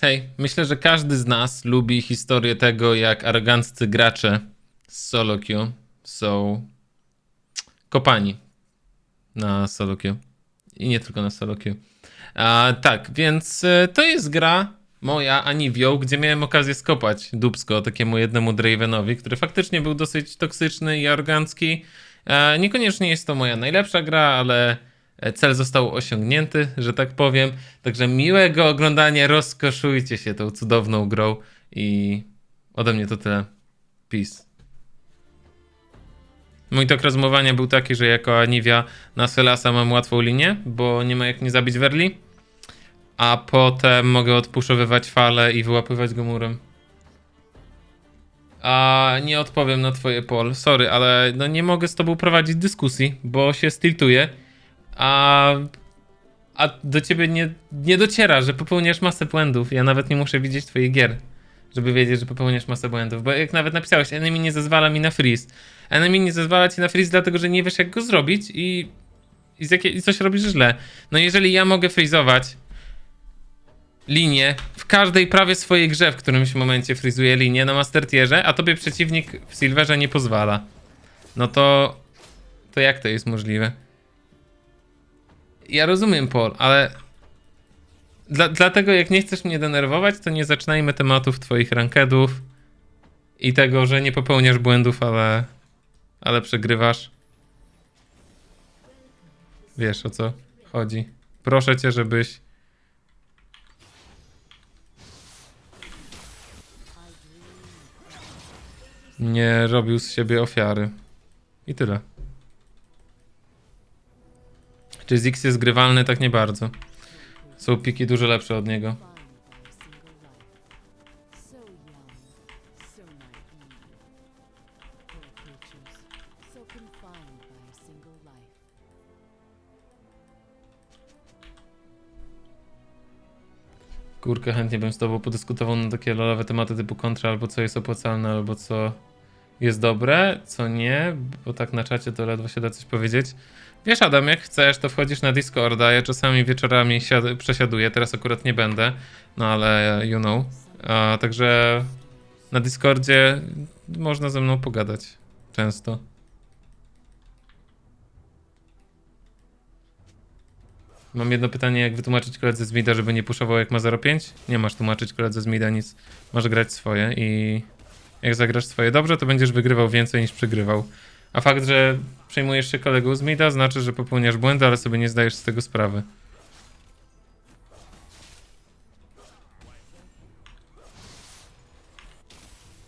Hej, myślę, że każdy z nas lubi historię tego, jak aroganccy gracze z solo queue są kopani na solo queue. I nie tylko na solo queue. A, tak, więc e, to jest gra moja Anivią, gdzie miałem okazję skopać dubsko takiemu jednemu Dravenowi, który faktycznie był dosyć toksyczny i arogancki. E, niekoniecznie jest to moja najlepsza gra, ale cel został osiągnięty, że tak powiem. Także miłego oglądania, rozkoszujcie się tą cudowną grą i ode mnie to tyle. Peace. Mój tok rozumowania był taki, że jako Aniwia na Selasa mam łatwą linię, bo nie ma jak nie zabić Werli. A potem mogę odpuszowywać fale i wyłapywać go murem. A nie odpowiem na twoje pol. Sorry, ale no nie mogę z tobą prowadzić dyskusji, bo się stiltuję. A, a do ciebie nie, nie dociera, że popełniasz masę błędów. Ja nawet nie muszę widzieć twoich gier, żeby wiedzieć, że popełniasz masę błędów. Bo jak nawet napisałeś, enemy nie zezwala mi na freeze. Enemy nie zezwala ci na freeze, dlatego że nie wiesz jak go zrobić i, i, z i coś robisz źle. No jeżeli ja mogę freezować linię w każdej prawie swojej grze, w którymś momencie frizuje linię na Master Tierze, a tobie przeciwnik w Silverze nie pozwala. No to... To jak to jest możliwe? Ja rozumiem, Paul, ale... Dla, dlatego jak nie chcesz mnie denerwować, to nie zaczynajmy tematów twoich rankedów i tego, że nie popełniasz błędów, ale... Ale przegrywasz. Wiesz o co chodzi. Proszę cię, żebyś... nie robił z siebie ofiary. I tyle. Czy Zix jest grywalny? Tak nie bardzo. Są piki dużo lepsze od niego. Kurkę, chętnie bym z tobą podyskutował na takie lolowe tematy typu kontra, albo co jest opłacalne, albo co jest dobre, co nie, bo tak na czacie to ledwo się da coś powiedzieć. Wiesz Adam, jak chcesz, to wchodzisz na Discorda, ja czasami wieczorami siad- przesiaduję, teraz akurat nie będę, no ale you know. A, także na Discordzie można ze mną pogadać często. Mam jedno pytanie, jak wytłumaczyć koledze z Mida, żeby nie puszował jak ma 0,5? Nie masz tłumaczyć koledze z Mida nic. Masz grać swoje i jak zagrasz swoje dobrze, to będziesz wygrywał więcej niż przegrywał. A fakt, że przejmujesz się kolegą z Mida, znaczy, że popełniasz błędy, ale sobie nie zdajesz z tego sprawy.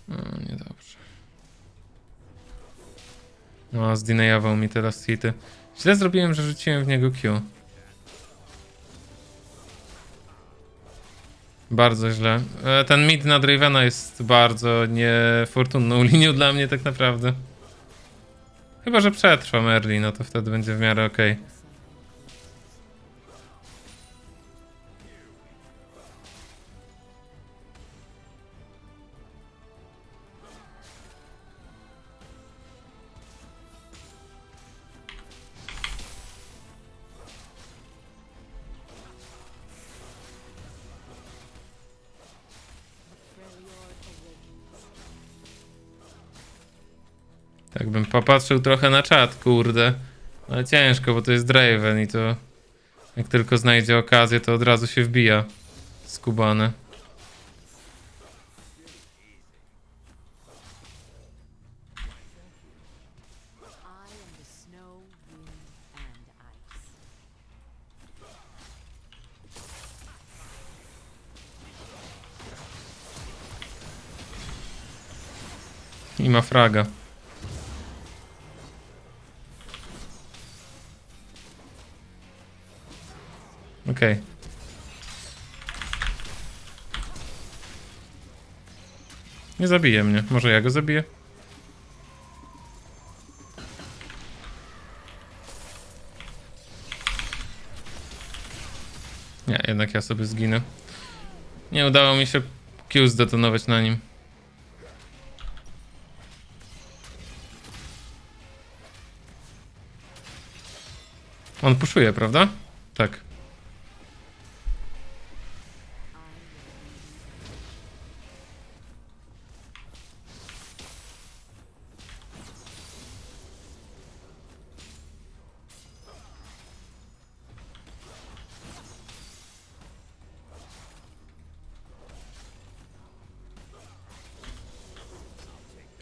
No, niedobrze. No, zdenayował mi teraz hity. Źle zrobiłem, że rzuciłem w niego Q. Bardzo źle. E, Ten mid na Dravena jest bardzo niefortunną linią dla mnie tak naprawdę. Chyba, że przetrwa Merli, no to wtedy będzie w miarę okej. Tak bym popatrzył trochę na czat, kurde. Ale ciężko, bo to jest Draven i to... Jak tylko znajdzie okazję, to od razu się wbija. Ice. I ma fraga. Okej. Nie zabije mnie. Może ja go zabiję? Nie, jednak ja sobie zginę. Nie udało mi się Q zdetonować na nim. On puszuje, prawda? Tak.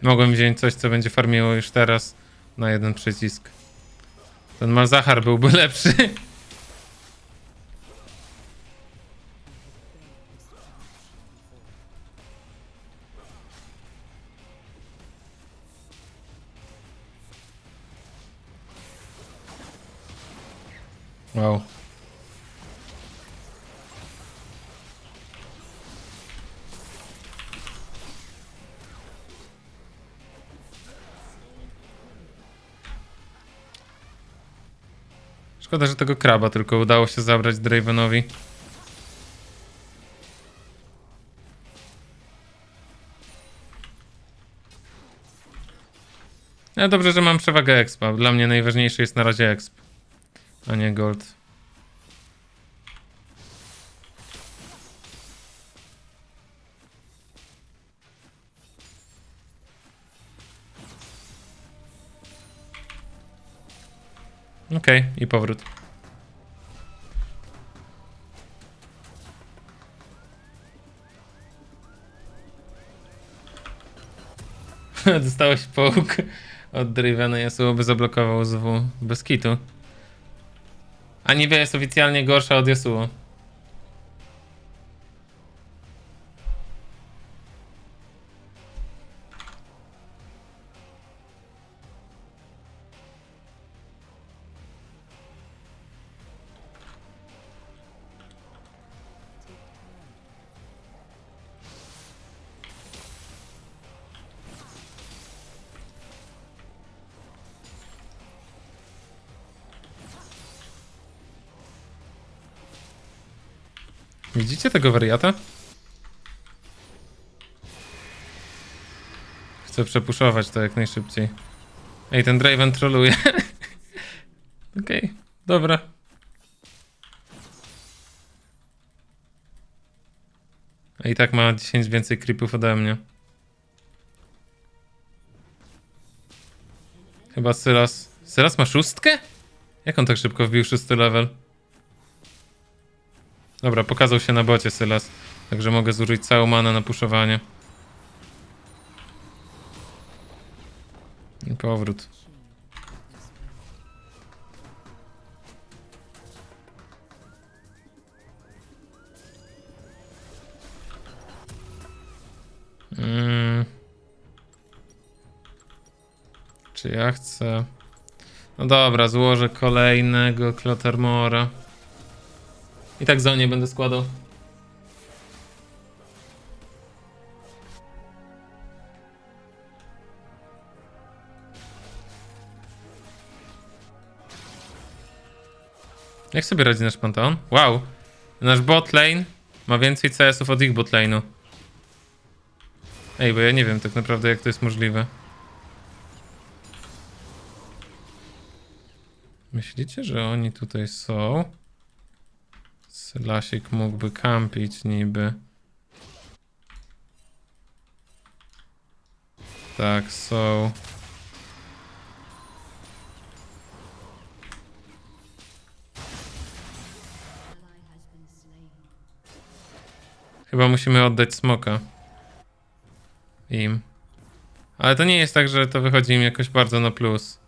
Mogłem wziąć coś, co będzie farmiło już teraz na jeden przycisk. Ten Malzahar byłby lepszy. Wow. Szkoda, że tego kraba tylko udało się zabrać Dravenowi. No dobrze, że mam przewagę expa. Dla mnie najważniejszy jest na razie exp, a nie gold. Okej, i powrót. Dostałeś połóg od Drivena, Yasuo by zablokował z W bez kitu. Anivia jest oficjalnie gorsza od Yasuo. Widzicie tego wariata? Chcę przepuszować to jak najszybciej. Ej, ten Draven troluje. Okej, dobra. A i tak ma 10 więcej creepów ode mnie. Chyba Sylas. Sylas ma szóstkę? Jak on tak szybko wbił szósty level? Dobra, pokazał się na bocie Sylas. Także mogę zużyć całą manę na puszowanie. I powrót. Mm. Czy ja chcę... No dobra, złożę kolejnego Clotermora. I tak za nie będę składał. Jak sobie radzi nasz Panteon? Wow! Nasz bot lane ma więcej CS-ów od ich bot lane'u. Ej, bo ja nie wiem tak naprawdę jak to jest możliwe. Myślicie, że oni tutaj są? Sylasik mógłby kampić niby. Tak, są. Chyba musimy oddać smoka. Im. Ale to nie jest tak, że to wychodzi im jakoś bardzo na plus.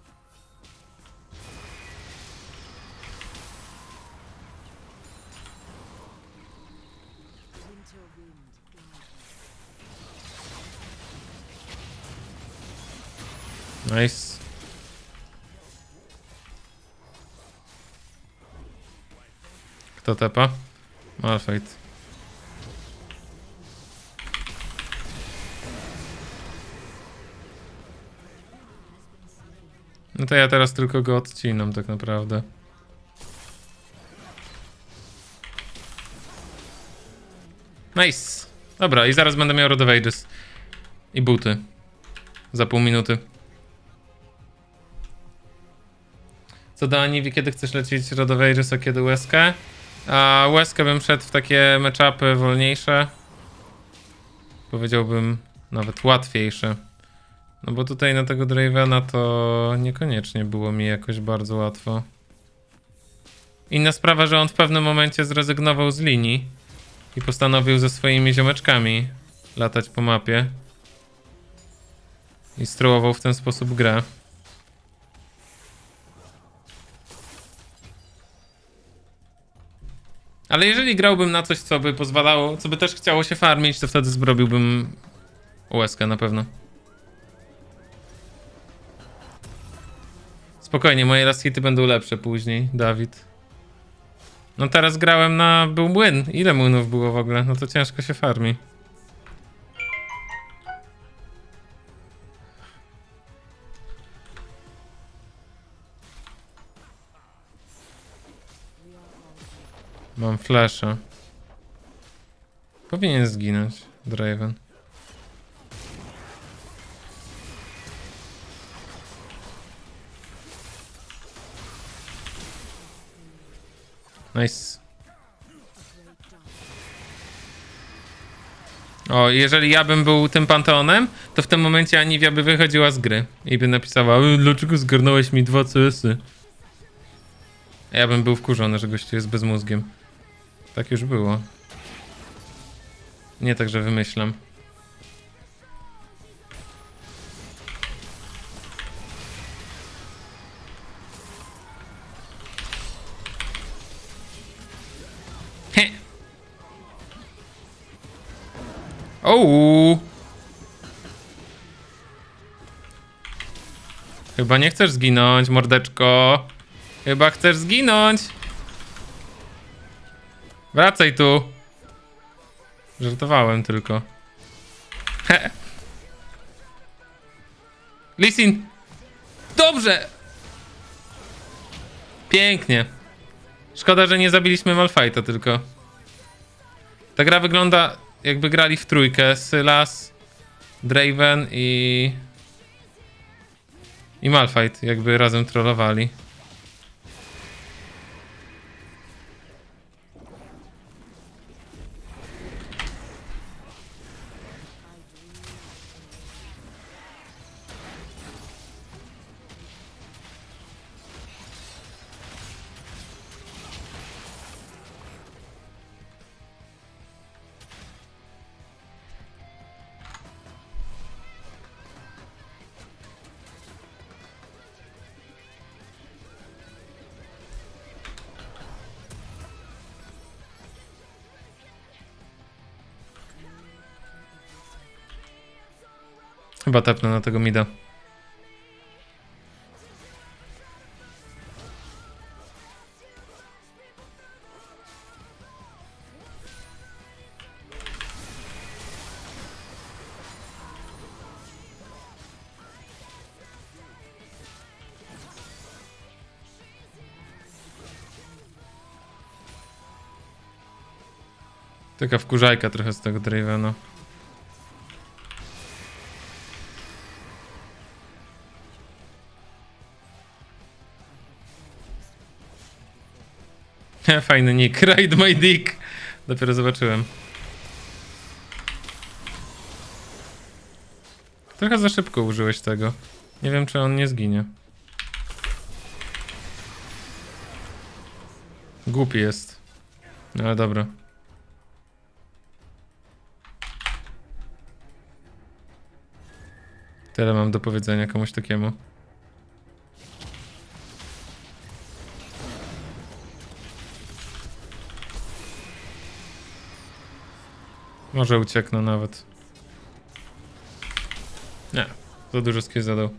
Kto tepa? Malfight. No to ja teraz tylko go odcinam tak naprawdę. Nice. Dobra, i zaraz będę miał Road. I buty. Za pół minuty. Co do Aniwi, kiedy chcesz lecieć Road a kiedy łezkę? A łezkę bym szedł w takie meczapy wolniejsze. Powiedziałbym nawet łatwiejsze. No bo tutaj na tego Dravena to niekoniecznie było mi jakoś bardzo łatwo. Inna sprawa, że on w pewnym momencie zrezygnował z linii i postanowił ze swoimi ziomeczkami latać po mapie. I struował w ten sposób grę. Ale jeżeli grałbym na coś, co by pozwalało, co by też chciało się farmić, to wtedy zrobiłbym USK na pewno. Spokojnie, moje last hity będą lepsze później, Dawid. No teraz grałem na... był młyn. Ile młynów było w ogóle? No to ciężko się farmi. Mam flasha. Powinien zginąć, Draven. Nice. O, jeżeli ja bym był tym panteonem, to w tym momencie Aniwia by wychodziła z gry i by napisała, "E, dlaczego zgarnąłeś mi dwa CS-y? Ja bym był wkurzony, że gościu jest bezmózgiem. Tak już było. Nie tak, że wymyślam. He. Ouu. Chyba nie chcesz zginąć, mordeczko. Chyba chcesz zginąć. Wracaj tu. Żartowałem tylko. He. Lisin. Dobrze. Pięknie. Szkoda, że nie zabiliśmy Malfighta tylko. Ta gra wygląda jakby grali w trójkę. Sylas, Draven i... I Malfight jakby razem trollowali. Chyba tepnę na tego mida. Taka wkurzajka trochę z tego Dravena. Fajny nick. Ride my dick. Dopiero zobaczyłem. Trochę za szybko użyłeś tego. Nie wiem, czy on nie zginie. Głupi jest. No ale dobra. Tyle mam do powiedzenia komuś takiemu. Może ucieknę nawet. Nie, za dużo skill zadał.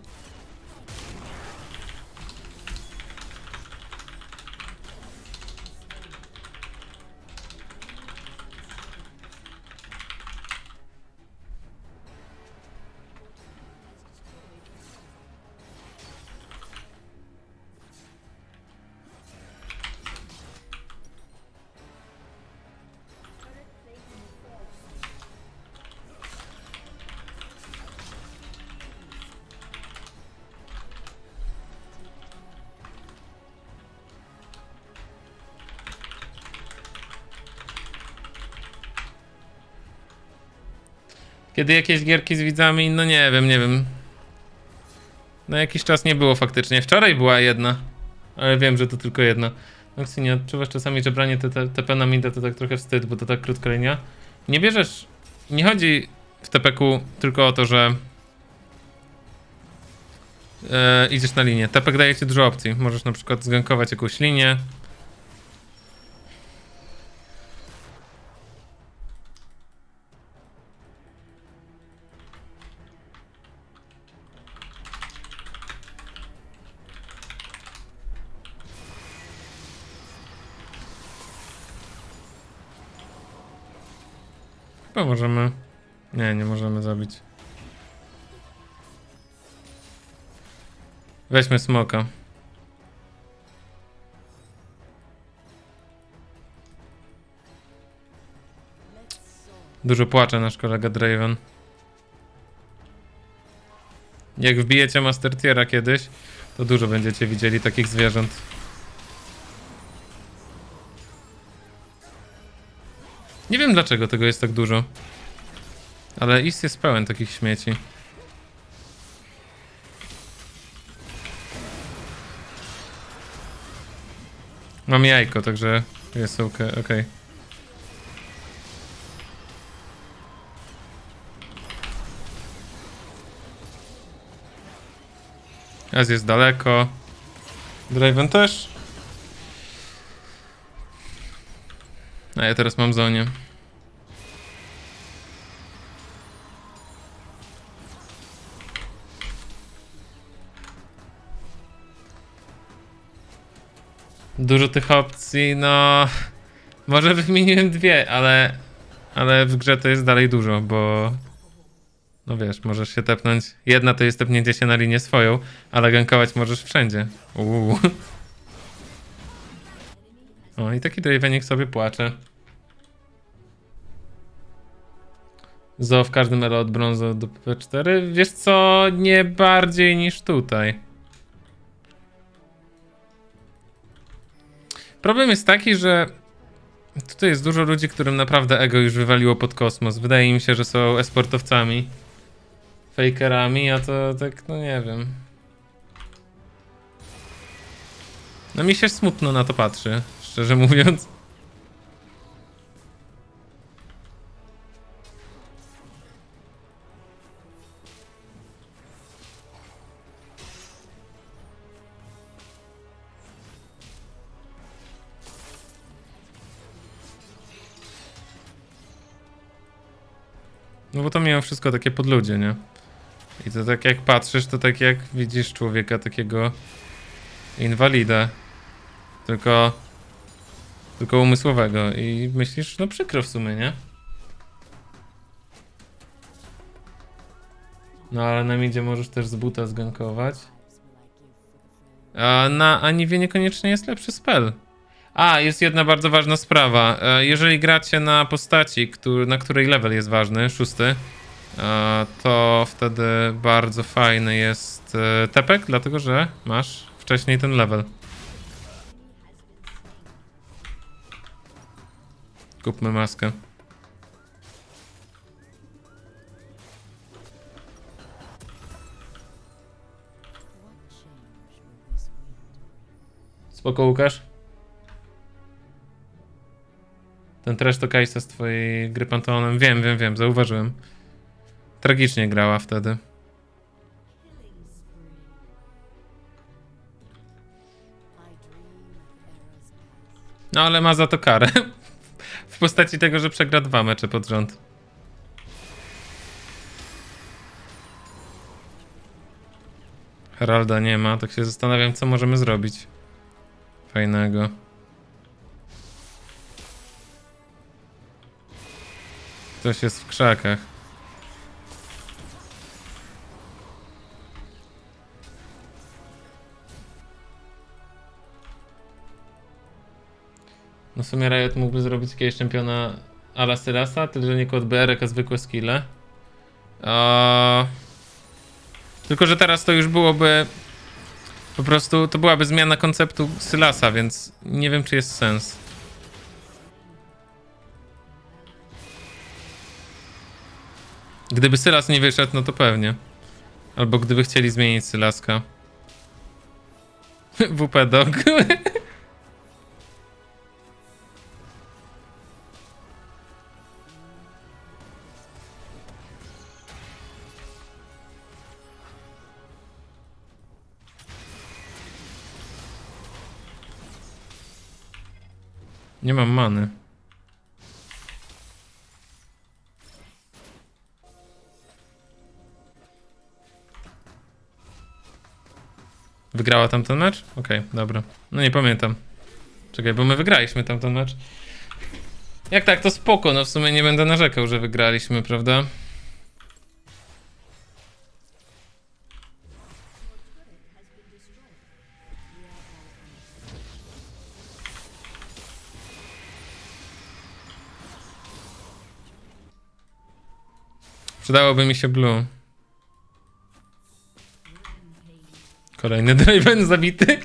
Kiedy jakieś gierki z widzami, no nie wiem, nie wiem. No jakiś czas nie było faktycznie. Wczoraj była jedna, ale wiem, że to tylko jedna. Maxi, nie odczuwasz czasami, że branie TP na mida to tak trochę wstyd, bo to tak krótka linia? Nie bierzesz... Nie chodzi w TPQ tylko o to, że e, idziesz na linię. Tepek daje ci dużo opcji. Możesz na przykład zgankować jakąś linię. Możemy... Nie, nie możemy zabić. Weźmy smoka. Dużo płacze nasz kolega Draven. Jak wbijecie Master Tiera kiedyś, to dużo będziecie widzieli takich zwierząt. Nie wiem dlaczego tego jest tak dużo. Ale East jest pełen takich śmieci. Mam jajko, także jest ok. okej. Az jest daleko. Draven też. A ja teraz mam zonie. Dużo tych opcji, no. Może wymieniłem dwie, ale. Ale w grze to jest dalej dużo, bo. No wiesz, możesz się tepnąć. Jedna to jest tepnięcie się na linię swoją, ale gankować możesz wszędzie. Uuu. O, i taki Dravenik sobie płacze. Zo w każdym elo od brązu do P4. Wiesz co, nie bardziej niż tutaj. Problem jest taki, że tutaj jest dużo ludzi, którym naprawdę ego już wywaliło pod kosmos. Wydaje mi się, że są esportowcami, fakerami, a to tak, no nie wiem. No mi się smutno na to patrzy, szczerze mówiąc. No bo to mimo wszystko takie podludzie, nie? I to tak jak patrzysz, to tak jak widzisz człowieka takiego inwalida. Tylko tylko umysłowego i myślisz, no przykro w sumie, nie? No ale na midzie możesz też z buta zgankować. A na Aniwie niekoniecznie jest lepszy spell. A, jest jedna bardzo ważna sprawa. E, Jeżeli gracie na postaci, który, na której level jest ważny, szósty, e, to wtedy bardzo fajny jest e, tepek, dlatego że masz wcześniej ten level. Kupmy maskę. Spoko, Łukasz? Ten trash to Kajsa z twojej gry Panteonem. Wiem, wiem, wiem, zauważyłem. Tragicznie grała wtedy. No ale ma za to karę. W postaci tego, że przegra dwa mecze pod rząd. Heralda nie ma, tak się zastanawiam, co możemy zrobić. Fajnego. Ktoś jest w krzakach. No w sumie Riot mógłby zrobić jakiegoś czempiona ala Syrasa, tyle że nie kod BR, a zwykłe skille. Eee... Tylko, że teraz to już byłoby... Po prostu to byłaby zmiana konceptu Sylasa, więc nie wiem, czy jest sens. Gdyby Sylas nie wyszedł, no to pewnie. Albo gdyby chcieli zmienić Sylaska. WP dog. Nie mam many. Wygrała tamten mecz? Okej, dobra. No nie pamiętam. Czekaj, bo my wygraliśmy tamten mecz. Jak tak, to spoko, no w sumie nie będę narzekał, że wygraliśmy, prawda? Przydałoby mi się blue. Kolejny Draven zabity.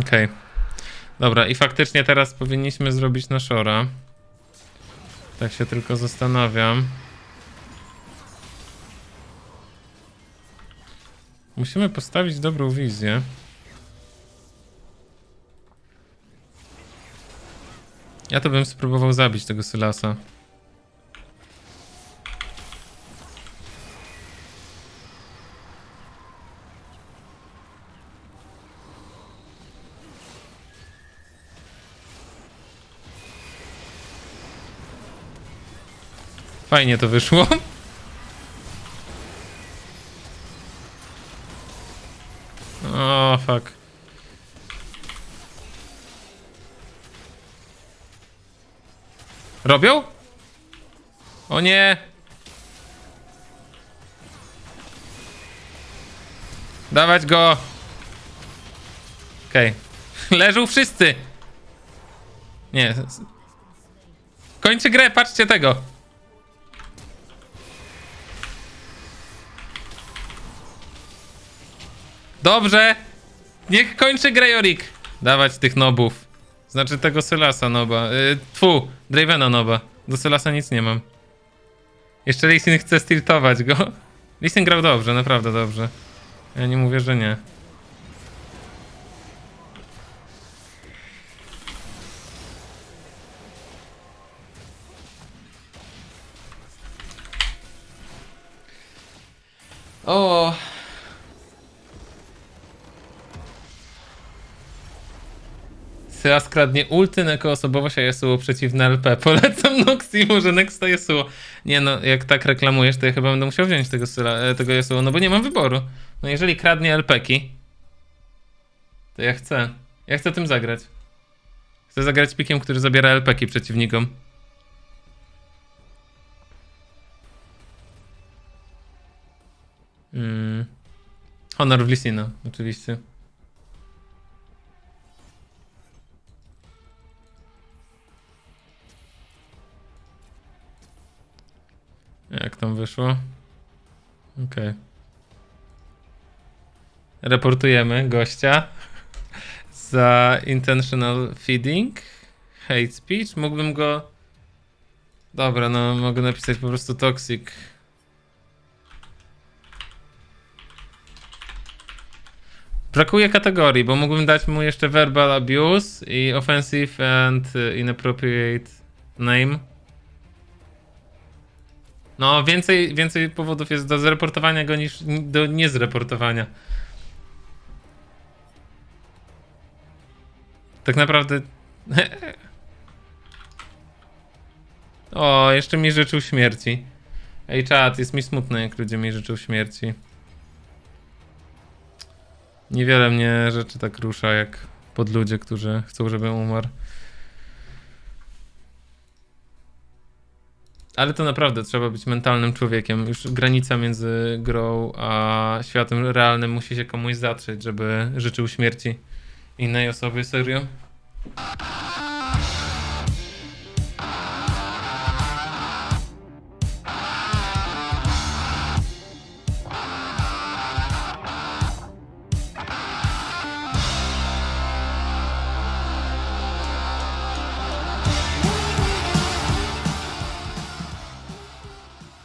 Okej. Dobra, i faktycznie teraz powinniśmy zrobić na Shora. Tak się tylko zastanawiam. Musimy postawić dobrą wizję. Ja to bym spróbował zabić tego Sylasa. Fajnie to wyszło. O, fuck. Robią? O nie! Dawać go! Okej. Leżą wszyscy! Nie. Kończy grę, patrzcie tego! Dobrze! Niech kończy Grejorik! Dawać tych nobów. Znaczy tego Sylasa noba. Yy, tfu, Dravena noba. Do Sylasa nic nie mam. Jeszcze Lisin chce stiltować go. Lisin grał dobrze, naprawdę dobrze. Ja nie mówię, że nie. O, Sylas kradnie ulty, jako osobowość, a Yasuo przeciwne LP. Polecam Noxi, może Nexta Yasuo. Nie no, jak tak reklamujesz, to ja chyba będę musiał wziąć tego, Syla, e, tego no bo nie mam wyboru. No jeżeli kradnie LPki, to ja chcę. Ja chcę tym zagrać. Chcę zagrać pikiem, który zabiera LPki przeciwnikom. Mm. Honor w Lisina, oczywiście. Jak tam wyszło? Okej. Reportujemy gościa za intentional feeding, hate speech. Mógłbym go. Dobra, no mogę napisać po prostu toxic. Brakuje kategorii, bo mógłbym dać mu jeszcze verbal abuse i offensive and inappropriate name. No, więcej, więcej powodów jest do zreportowania go niż do niezreportowania. Tak naprawdę. O, jeszcze mi życzył śmierci. Ej, czat, jest mi smutno, jak ludzie mi życzą śmierci. Niewiele mnie rzeczy tak rusza, jak pod ludzie, którzy chcą, żebym umarł. Ale to naprawdę trzeba być mentalnym człowiekiem. Już granica między grą a światem realnym musi się komuś zatrzeć, żeby życzył śmierci innej osoby. Serio?